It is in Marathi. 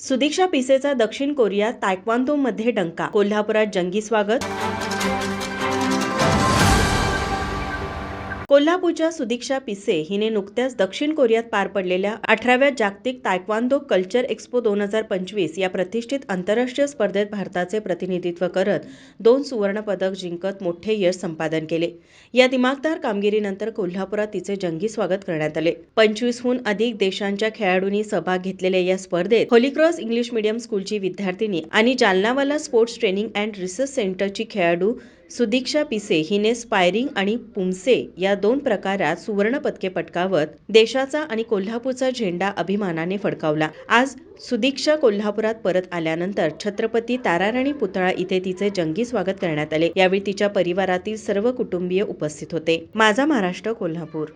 सुदीक्षा पिसेचा दक्षिण कोरियात तायक्वांदो मध्ये डंका. कोल्हापुरात जंगी स्वागत. कोल्हापूरच्या सुदीक्षा पिसे हिने नुकत्याच दक्षिण कोरियात पार पडलेल्या अठराव्या जागतिक तायक्वांदो कल्चर एक्स्पो दोन हजार पंचवीस या प्रतिष्ठित आंतरराष्ट्रीय स्पर्धेत भारताचे प्रतिनिधित्व करत दोन सुवर्णपदक जिंकत मोठे यश संपादन केले. या दिमागदार कामगिरीनंतर कोल्हापुरात तिचे जंगी स्वागत करण्यात आले. पंचवीसहून अधिक देशांच्या खेळाडूंनी सहभाग घेतलेल्या या स्पर्धेत होलीक्रॉस इंग्लिश मीडियम स्कूलची विद्यार्थिनी आणि जालनावाला स्पोर्ट्स ट्रेनिंग अँड रिसर्च सेंटरची खेळाडू सुदीक्षा पिसे हिने स्पायरिंग आणि पुमसे या दोन प्रकारात सुवर्णपदके पटकावत देशाचा आणि कोल्हापूरचा झेंडा अभिमानाने फडकावला. आज सुदीक्षा कोल्हापुरात परत आल्यानंतर छत्रपती ताराराणी पुतळा इथे तिचे जंगी स्वागत करण्यात आले. यावेळी तिच्या परिवारातील सर्व कुटुंबीय उपस्थित होते. माझा महाराष्ट्र कोल्हापूर.